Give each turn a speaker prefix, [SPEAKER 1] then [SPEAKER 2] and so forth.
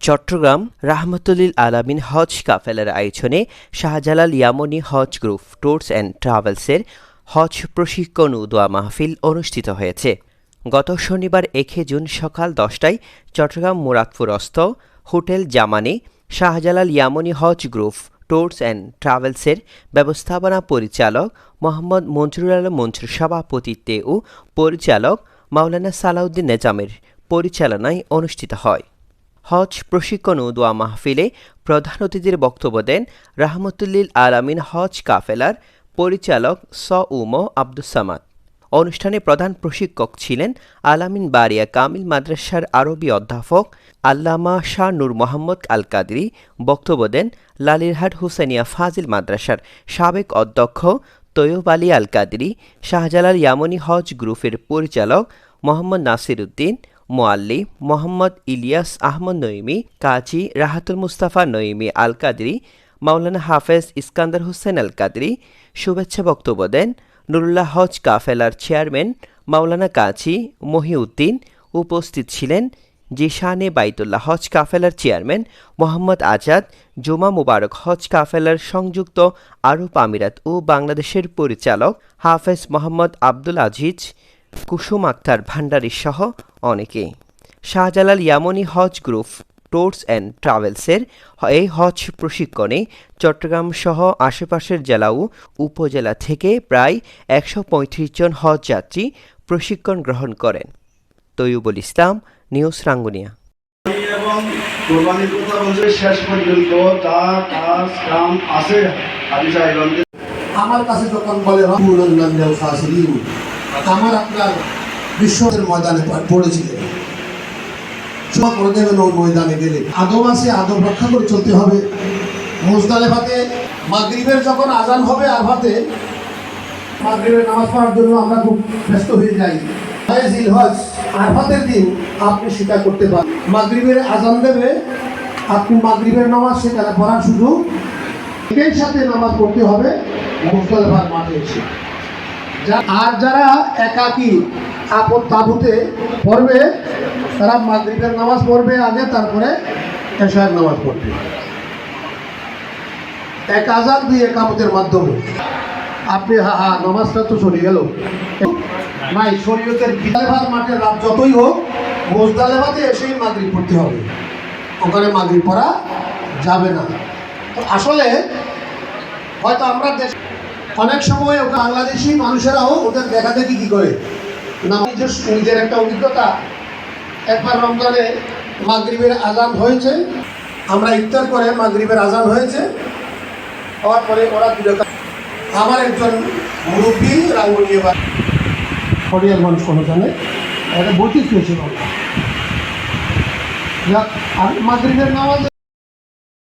[SPEAKER 1] চট্টগ্রাম রাহমাতুলিল আলামিন হজ কাফেলার আয়োজনে Shahjalal Yamani Hajj group tours and ট্রাভেলসের হজ প্রশিক্ষণ ও দোয়া মাহফিল অনুষ্ঠিত হয়েছে। গত শনিবার একে জুন সকাল দশটায় চট্টগ্রাম মুরাদপুরস্থ hotel Zaman Shahjalal Yamani Hajj group tours and ট্রাভেলসের ব্যবস্থাপনা পরিচালক মোহাম্মদ মঞ্জুরুল আলম মঞ্জুর সভাপতিত্বে ও পরিচালক মাওলানা সালাউদ্দিন নেজামের পরিচালনায় অনুষ্ঠিত হয়। হজ প্রশিক্ষণ ও দোয়া মাহফিলে প্রধান অতিথির বক্তব্য দেন রাহমতুল্লিল আলামিন হজ কাফেলার পরিচালক স উম আব্দুস সামাদ। অনুষ্ঠানে প্রধান প্রশিক্ষক ছিলেন আলামিন বারিয়া কামিল মাদ্রাসার আরবি অধ্যাপক আল্লামা শাহ নূর মোহাম্মদ আল কাদরি বক্তব্য দেন লালিরহাট হুসেনিয়া ফাজিল মাদ্রাসার সাবেক অধ্যক্ষ তৈয়ব আলী আল কাদরি শাহজালাল ইয়ামনি হজ গ্রুপের পরিচালক মোহাম্মদ নাসির উদ্দিন মোয়াল্লি মোহাম্মদ ইলিয়াস আহমদ নঈমি কাজী রাহাতুল মুস্তাফা নঈমি আল কাদরি মাওলানা হাফেজ ইস্কান্দার হোসেন আল কাদরি শুভেচ্ছা বক্তব্য দেন নুরুল্লাহ হজ কাফেলার চেয়ারম্যান মাওলানা কাজী মহিউদ্দিন। উপস্থিত ছিলেন জিশানে বাইতুল্লাহ হজ কাফেলার চেয়ারম্যান মোহাম্মদ আজাদ, জুমা মুবারক হজ কাফেলার সংযুক্ত আরব আমিরাত ও বাংলাদেশের পরিচালক হাফেজ মোহাম্মদ আব্দুল আজিজ, কুসুম আক্তার ভান্ডারী সহ অনেকে। Shahjalal Yamani Hajj group tours and ট্রাভেলসের এই হজ প্রশিক্ষণে চট্টগ্রাম সহ আশেপাশের জেলা ও উপজেলা থেকে প্রায় একশো পঁয়ত্রিশ জন হজ যাত্রী প্রশিক্ষণ গ্রহণ করেন। তৈয়বুল ইসলাম নিউজ রাঙ্গুনিয়া।
[SPEAKER 2] এবং কোরবানির কথা বলছে শেষ পর্যন্ত যা কাজ কাম আছে
[SPEAKER 3] আমার কাছে যখন বলে আমার আপনার বিশ্বের ময়দানে পড়েছিলেন। করে দেবেন ওই ময়দানে গেলে। আদব আছে আদব রক্ষা করে চলতে হবে। মোজদালেফাতে মাগরিবের যখন আজান হবে আরফাতে মাগরিবের নামাজ পড়ার জন্য আমরা খুব ব্যস্ত হয়ে যাই। জিল হজ। আরফাতের দিন আপনি সেটা করতে পারেন। মাগরিবের আজান দেবে, আপনি মাগরিবের নামাজ সেখানে পড়ার সুযোগ। এর সাথে নামাজ পড়তে হবে মুজদালেফার মাঠে এসে। আর যারা একাকী আপন তাবুতে পড়বে, তারা মাগরিবের নামাজ পড়বে আগে, তারপরে এশার নামাজ পড়বে। এক আজান দুই একামতের মাধ্যমে। আপনি হা হা, নামাজটা তো চলে গেল। নাই। শরীয়তের বিদালেভার মাঠের রাত যতই হোক মোজদালেভাতে এসেই মাগরিব পড়তে হবে। ওখানে মাগরিব পড়া যাবে না। তো আসলে, হয়তো আমরা দেশ অনেক সময় ওকে বাংলাদেশি মানুষেরাও ওদের দেখা দেখি কী করে? না নিজস্ব নিজের একটা অভিজ্ঞতা। একবার রমজানে মাগরিবের আজান হয়েছে। আমরা ইফতার করে মাগরিবের আজান হয়েছে। হওয়ার পরে ওরা আমার একজন মুরব্বী রাঙ্গুনি এবার হরিয়ার মানুষ কোনো জানে। একটা বৈচিত্র্য ছিল। যাক, আর মাগরিবের নামাজ